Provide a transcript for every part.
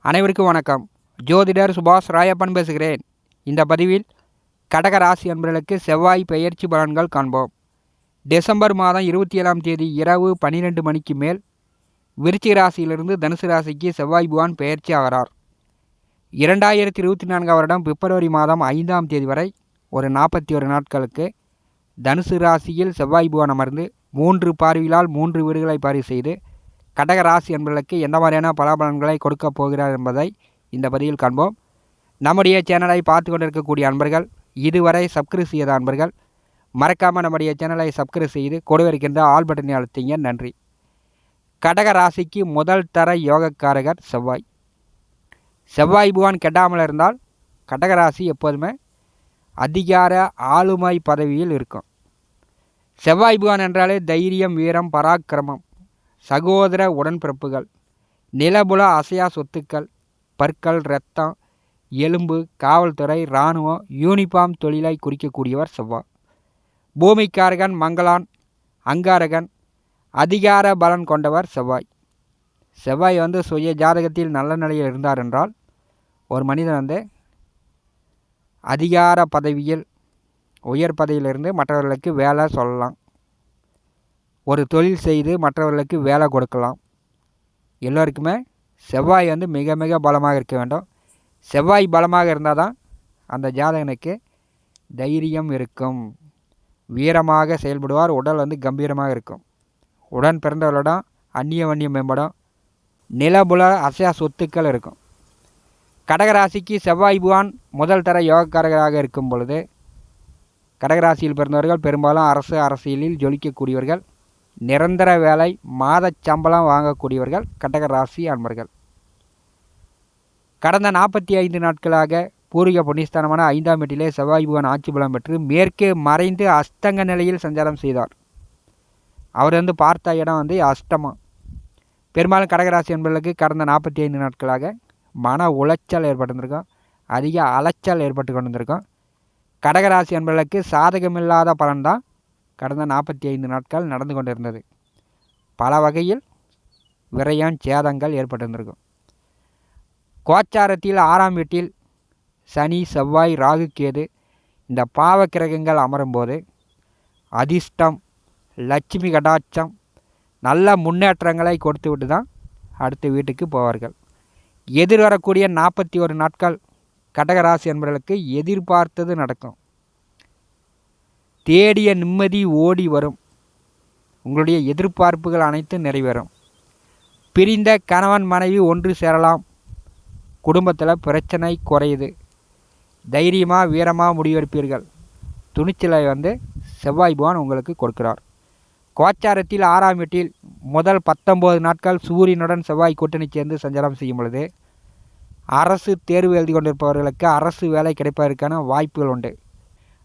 அனைவருக்கும் வணக்கம். ஜோதிடர் சுபாஷ் ராயப்பன் பேசுகிறேன். இந்த பதிவில் கடக ராசி அன்பர்களுக்கு செவ்வாய் பெயர்ச்சி பலன்கள் காண்போம். டிசம்பர் மாதம் இருபத்தி ஏழாம் தேதி இரவு பன்னிரெண்டு மணிக்கு மேல் விருச்சிக ராசியிலிருந்து தனுசு ராசிக்கு செவ்வாய் புவான் பெயர்ச்சி ஆகிறார். இரண்டாயிரத்தி இருபத்தி நான்காம் வருடம் பிப்ரவரி மாதம் ஐந்தாம் தேதி வரை ஒரு நாற்பத்தி ஒரு நாட்களுக்கு தனுசு ராசியில் செவ்வாய் புவன் அமர்ந்து மூன்று பார்வையிலால் மூன்று வீடுகளை பார்வை செய்து கடக ராசி என்பதற்கு எந்த மாதிரியான பலாபலன்களை கொடுக்க போகிறார் என்பதை இந்த பதிவில் காண்போம். நம்முடைய சேனலை பார்த்து கொண்டிருக்கக்கூடிய அன்பர்கள் இதுவரை சப்ஸ்கிரைப் செய்த அன்பர்கள் மறக்காமல் நம்முடைய சேனலை சப்ஸ்கிரைப் செய்து கொடுவிருக்கின்ற ஆல் பட்டனை அழுத்திங்க நன்றி. கடக ராசிக்கு முதல் தர யோகக்காரகர் செவ்வாய். செவ்வாய் புவான் கெட்டாமல் இருந்தால் கடகராசி எப்போதுமே அதிகார ஆளுமை பதவியில் இருக்கும். செவ்வாய் புவான் என்றாலே தைரியம் வீரம் பராக்கிரமம் சகோதர உடன்பிறப்புகள் நிலபுல அசையா சொத்துக்கள் பற்கள் இரத்தம் எலும்பு காவல்துறை இராணுவம் யூனிஃபார்ம் தொழிலை குறிக்கக்கூடியவர் செவ்வாய். பூமிக்காரகன் மங்களான் அங்காரகன் அதிகார பலன் கொண்டவர் செவ்வாய். செவ்வாய் வந்து சுய ஜாதகத்தில் நல்ல நிலையில் இருந்தார் என்றால் ஒரு மனிதன் வந்து அதிகார பதவியில் உயர் பதவியிலிருந்து மற்றவர்களுக்கு வேலை சொல்லலாம். ஒரு தொழில் செய்து மற்றவர்களுக்கு வேலை கொடுக்கலாம். எல்லோருக்குமே செவ்வாய் வந்து மிக மிக பலமாக இருக்க வேண்டும். செவ்வாய் பலமாக இருந்தால் தான் அந்த ஜாதகனுக்கு தைரியம் இருக்கும். வீரமாக செயல்படுவார் உடல் வந்து கம்பீரமாக இருக்கும். உடன் பிறந்தவர்களிடம் அந்நிய வன்னியம் மேம்படும். நிலபுல அசையா சொத்துக்கள் இருக்கும். கடகராசிக்கு செவ்வாய் புவான் முதல் தர யோகக்காரராக இருக்கும் பொழுது கடகராசியில் பிறந்தவர்கள் பெரும்பாலும் அரசு அரசியலில் ஜொலிக்கக்கூடியவர்கள் நிரந்தர வேலை மாத சம்பளம் வாங்கக்கூடியவர்கள் கடகராசி அன்பர்கள். கடந்த நாற்பத்தி ஐந்து நாட்களாக பூர்வீக புண்ணியஸ்தானமான ஐந்தாம் வீட்டிலே செவ்வாய் புவன் ஆட்சி பலம் பெற்று மேற்கே மறைந்து அஸ்தங்க நிலையில் சஞ்சாரம் செய்தார். அவர் வந்து பார்த்த இடம் வந்து அஷ்டமம். பெரும்பாலும் கடகராசி என்பவர்களுக்கு கடந்த நாற்பத்தி ஐந்து நாட்களாக மன உளைச்சல் ஏற்பட்டிருந்திருக்கும் அதிக அலைச்சல் ஏற்பட்டு கொண்டிருந்திருக்கும். கடகராசி என்பவர்களுக்கு சாதகமில்லாத பலன்தான் கடந்த நாற்பத்தி ஐந்து நாட்கள் நடந்து கொண்டிருந்தது. பல வகையில் விரையான் சேதங்கள் ஏற்பட்டிருந்திருக்கும். கோச்சாரத்தில் ஆறாம் வீட்டில் சனி செவ்வாய் ராகு கேது இந்த பாவ கிரகங்கள் அமரும்போது அதிர்ஷ்டம் லட்சுமி கடாட்சம் நல்ல முன்னேற்றங்களை கொடுத்து விட்டு தான் அடுத்த வீட்டுக்கு போவார்கள். எதிர்வரக்கூடிய நாற்பத்தி ஒரு நாட்கள் கடகராசி என்பவர்களுக்கு எதிர்பார்த்தது நடக்கும். தேடிய நிம்மதி ஓடி வரும். உங்களுடைய எதிர்பார்ப்புகள் அனைத்தும் நிறைவேறும். பிரிந்த கணவன் மனைவி ஒன்று சேரலாம். குடும்பத்தில் பிரச்சனை குறையுது. தைரியமாக வீரமாக முடிவெடுப்பீர்கள். துணிச்சலை வந்து செவ்வாய் பகவான் உங்களுக்கு கொடுக்கிறார். கோச்சாரத்தில் ஆறாம் வீட்டில் முதல் பத்தொம்போது நாட்கள் சூரியனுடன் செவ்வாய் கூட்டணி சேர்ந்து சஞ்சாரம் செய்யும் பொழுது அரசு தேர்வு எழுதி கொண்டிருப்பவர்களுக்கு அரசு வேலை கிடைப்பதற்கான வாய்ப்புகள் உண்டு.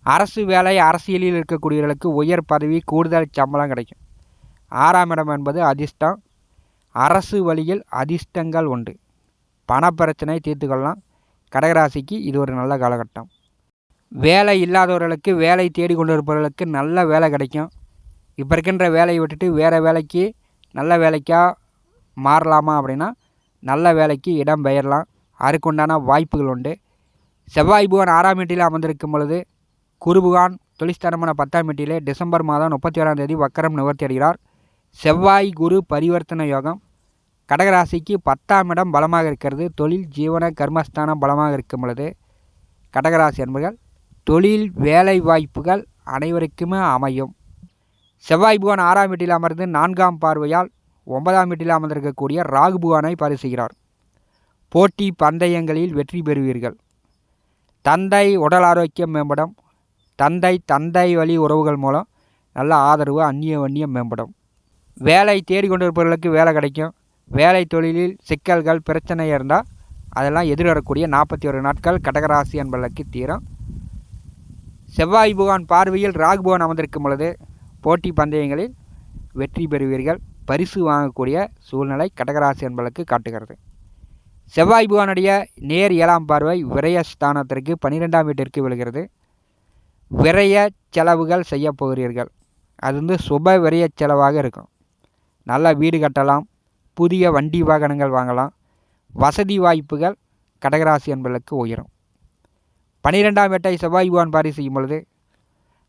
அரசு வேலை அரசியலில் இருக்கக்கூடியவர்களுக்கு உயர் பதவி கூடுதல் சம்பளம் கிடைக்கும். ஆறாம் இடம் என்பது அதிர்ஷ்டம். அரசு வழியில் அதிர்ஷ்டங்கள் உண்டு. பணப்பிரச்சனை தீர்த்து கொள்ளலாம். கடகராசிக்கு இது ஒரு நல்ல காலகட்டம். வேலை இல்லாதவர்களுக்கு வேலை தேடி கொண்டிருப்பவர்களுக்கு நல்ல வேலை கிடைக்கும். இப்போ இருக்கின்ற வேலையை விட்டுட்டு வேறு வேலைக்கு நல்ல வேலைக்காக மாறலாமா அப்படின்னா நல்ல வேலைக்கு இடம் பெயரலாம். அதுக்குண்டான வாய்ப்புகள் உண்டு. செவ்வாய் புவன் ஆறாம் வீட்டில் அமர்ந்திருக்கும் பொழுது குருபுகான் தொழிற்ஸ்தானமான பத்தாம் வீட்டிலே டிசம்பர் மாதம் முப்பத்தி ஏழாம் தேதி வக்கரம் நிவர்த்தி அடைகிறார். செவ்வாய் குரு பரிவர்த்தனை யோகம். கடகராசிக்கு பத்தாம் இடம் பலமாக இருக்கிறது. தொழில் ஜீவன கர்மஸ்தானம் பலமாக இருக்கும் பொழுது கடகராசி என்பர்கள் தொழில் வேலை வாய்ப்புகள் அனைவருக்குமே அமையும். செவ்வாய் புவன் ஆறாம் வீட்டில் அமர்ந்து நான்காம் பார்வையால் ஒன்பதாம் வீட்டில் அமர்ந்திருக்கக்கூடிய ராகு புவானை பரிசுகிறார் போட்டி பந்தயங்களில் வெற்றி பெறுவீர்கள். தந்தை உடல் ஆரோக்கியம் மேம்படும். தந்தை தந்தை வழி உறவுகள் மூலம் நல்ல ஆதரவு அந்நிய வன்னியம் மேம்படும். வேலை தேடிக்கொண்டிருப்பவர்களுக்கு வேலை கிடைக்கும். வேலை தொழிலில் சிக்கல்கள் பிரச்சனை இருந்தால் அதெல்லாம் எதிர்வரக்கூடிய நாற்பத்தி ஒரு நாட்கள் கடகராசி என்பதற்கு தீரும். செவ்வாய் புகான் பார்வையில் ராகு புகான் அமர்ந்திருக்கும் பொழுது போட்டி பந்தயங்களில் வெற்றி பெறுவீர்கள். பரிசு வாங்கக்கூடிய சூழ்நிலை கடகராசி என்பதற்கு காட்டுகிறது. செவ்வாய் புகானுடைய நேர் ஏழாம் பார்வை விரய ஸ்தானத்திற்கு பன்னிரெண்டாம் வீட்டிற்கு விழுகிறது. விரய செலவுகள் செய்ய போகிறீர்கள். அது வந்து சுப விரய செலவாக இருக்கும். நல்ல வீடு கட்டலாம். புதிய வண்டி வாகனங்கள் வாங்கலாம். வசதி வாய்ப்புகள் கடகராசி என்பதற்கு உயரும். பனிரெண்டாம் வேட்டை செவ்வாய் புகான் பாரி செய்யும் பொழுது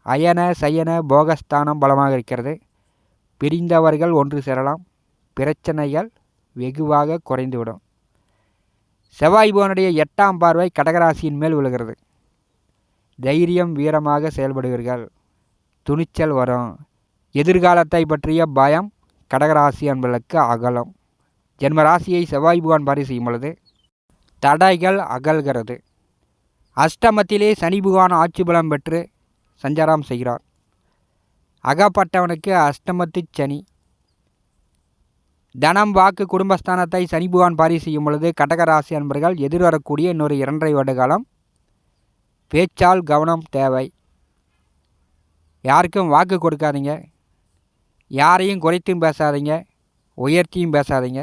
அயன சயன போகஸ்தானம் பலமாக இருக்கிறது. பிரிந்தவர்கள் ஒன்று சேரலாம். பிரச்சனைகள் வெகுவாக குறைந்துவிடும். செவ்வாய் பவனுடைய எட்டாம் பார்வை கடகராசியின் மேல் விழுகிறது. தைரியம் வீரமாக செயல்படுவீர்கள். துணிச்சல் வரும். எதிர்காலத்தை பற்றிய பயம் கடகராசி அன்பர்களுக்கு அகலம். ஜென்மராசியை செவ்வாய் புகான் பாரி செய்யும் பொழுது தடைகள் அகல்கிறது. அஷ்டமத்திலே சனி புகான் ஆட்சி பலம் பெற்று சஞ்சாரம் செய்கிறார். அகப்பட்டவனுக்கு அஷ்டமத்து சனி தனம் வாக்கு குடும்பஸ்தானத்தை சனிபகவான் பாரி செய்யும் பொழுது கடகராசி அன்பர்கள் எதிர்வரக்கூடிய இன்னொரு இரண்டரை வருட காலம். பேச்சால் கவனம் தேவை. யாருக்கும் வாக்கு கொடுக்காதீங்க. யாரையும் குறைத்தும் பேசாதீங்க. உயர்த்தியும் பேசாதீங்க.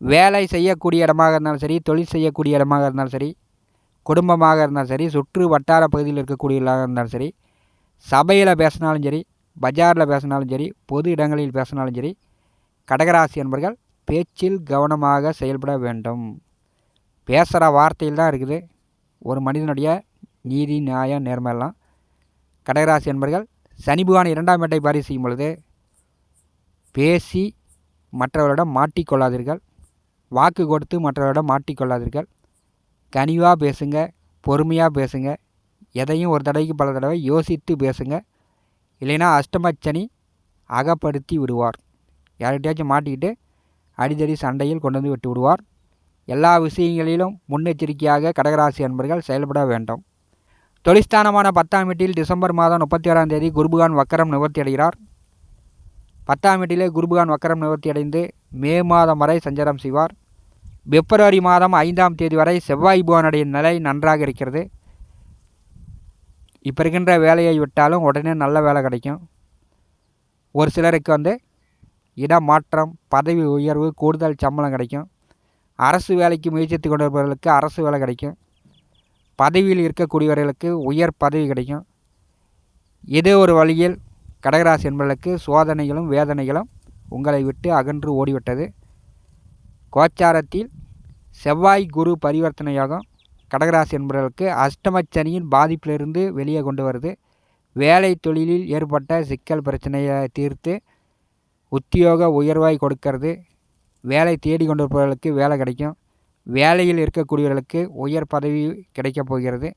வேலை செய்யக்கூடிய இடமாக இருந்தாலும் சரி தொழில் செய்யக்கூடிய இடமாக இருந்தாலும் சரி குடும்பமாக இருந்தாலும் சரி சுற்று வட்டார பகுதியில் இருக்கக்கூடிய இருந்தாலும் சரி சபையில் பேசினாலும் சரி பஜாரில் பேசினாலும் சரி பொது இடங்களில் பேசினாலும் சரி கடகராசி என்பர்கள் பேச்சில் கவனமாக செயல்பட வேண்டும். பேசுகிற வார்த்தையில் தான் இருக்குது. ஒரு மனிதனுடைய நீதி நியாயம் நேர்மையெல்லாம் கடகராசி என்பர்கள் சனி பகவான் இரண்டாம் இடத்தை பாரி செய்யும் பொழுது பேசி மற்றவரிடம் மாட்டிக்கொள்ளாதீர்கள் வாக்கு கொடுத்து மற்றவரிடம் மாட்டிக்கொள்ளாதீர்கள் கனிவாக பேசுங்க பொறுமையாக பேசுங்க. எதையும் ஒரு தடவைக்கு பல தடவை யோசித்து பேசுங்க. இல்லைன்னா அஷ்டமச்சனி அகப்படுத்தி விடுவார். யார்கிட்டயாச்சும் மாட்டிக்கிட்டு அடிதடி சண்டையில் கொண்டு வந்து விட்டு விடுவார். எல்லா விஷயங்களிலும் முன்னெச்சரிக்கையாக கடகராசி அன்பர்கள் செயல்பட வேண்டும். தொழிற்ஸ்தானமான பத்தாம் வீட்டில் டிசம்பர் மாதம் முப்பத்தி ஆறாம் தேதி குருபகான் வக்கரம் நிவர்த்தி அடைகிறார். பத்தாம் வீட்டிலே குருபகான் வக்கரம் நிவர்த்தி அடைந்து மே மாதம் வரை சஞ்சாரம் செய்வார். பிப்ரவரி மாதம் ஐந்தாம் தேதி வரை செவ்வாய் புவனுடைய நிலை நன்றாக இருக்கிறது. இப்போ இருக்கின்ற வேலையை விட்டாலும் உடனே நல்ல வேலை கிடைக்கும். ஒரு சிலருக்கு வந்து இடமாற்றம் பதவி உயர்வு கூடுதல் சம்பளம் கிடைக்கும். அரசு வேலைக்கு முயற்சித்து கொண்டிருப்பவர்களுக்கு அரசு வேலை கிடைக்கும். பதவியில் இருக்கக்கூடியவர்களுக்கு உயர் பதவி கிடைக்கும். ஏதோ ஒரு வழியில் கடகராசி என்பவர்களுக்கு சோதனைகளும் வேதனைகளும் உங்களை விட்டு அகன்று ஓடிவிட்டது. கோச்சாரத்தில் செவ்வாய் குரு பரிவர்த்தனையாகும். கடகராசி என்பவர்களுக்கு அஷ்டமச்சனியின் பாதிப்பிலிருந்து வெளியே கொண்டு வருது. வேலை தொழிலில் ஏற்பட்ட சிக்கல் பிரச்சனையை தீர்த்து உத்தியோக உயர்வாய் கொடுக்கறது. வேலை தேடி கொண்டிருப்பவர்களுக்கு வேலை கிடைக்கும். வேலையில் இருக்கக்கூடியவர்களுக்கு உயர் பதவி கிடைக்கப் போகிறது.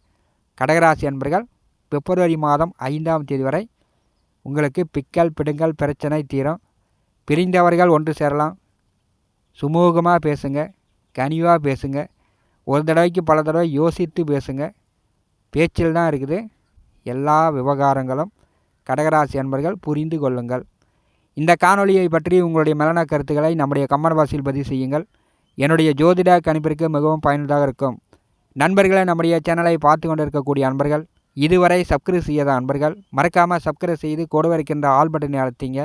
கடகராசி அன்பர்கள் பிப்ரவரி மாதம் ஐந்தாம் தேதி வரை உங்களுக்கு பிக்கல் பிடுங்கல் பிரச்சனை தீரும். பிரிந்தவர்கள் ஒன்று சேரலாம். சுமூகமாக பேசுங்க கனிவாக பேசுங்க ஒரு தடவைக்கு பல தடவை யோசித்து பேசுங்க. பேச்சில் தான் இருக்குது. எல்லா விவகாரங்களும் கடகராசி அன்பர்கள் புரிந்து கொள்ளுங்கள். இந்த காணொலியை பற்றி உங்களுடைய மலன கருத்துக்களை நம்முடைய கம்மன் வாசியில் பதிவு செய்யுங்கள். என்னுடைய ஜோதிட கணிப்பிற்கு மிகவும் பயனுள்ளதாக இருக்கும். நண்பர்களை நம்முடைய சேனலை பார்த்து கொண்டிருக்கக்கூடிய அன்பர்கள் இதுவரை சப்ஸ்கிரைப் செய்யாத அன்பர்கள் மறக்காமல் சப்ஸ்கிரைப் செய்து கொடுவரைக்கின்ற ஆல் பட்டனை அழுத்திங்க.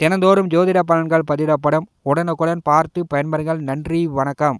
தினந்தோறும் ஜோதிட பலன்கள் பதிவிடப்படும். உடனுக்குடன் பார்த்து பயன்பெறுங்கள். நன்றி வணக்கம்.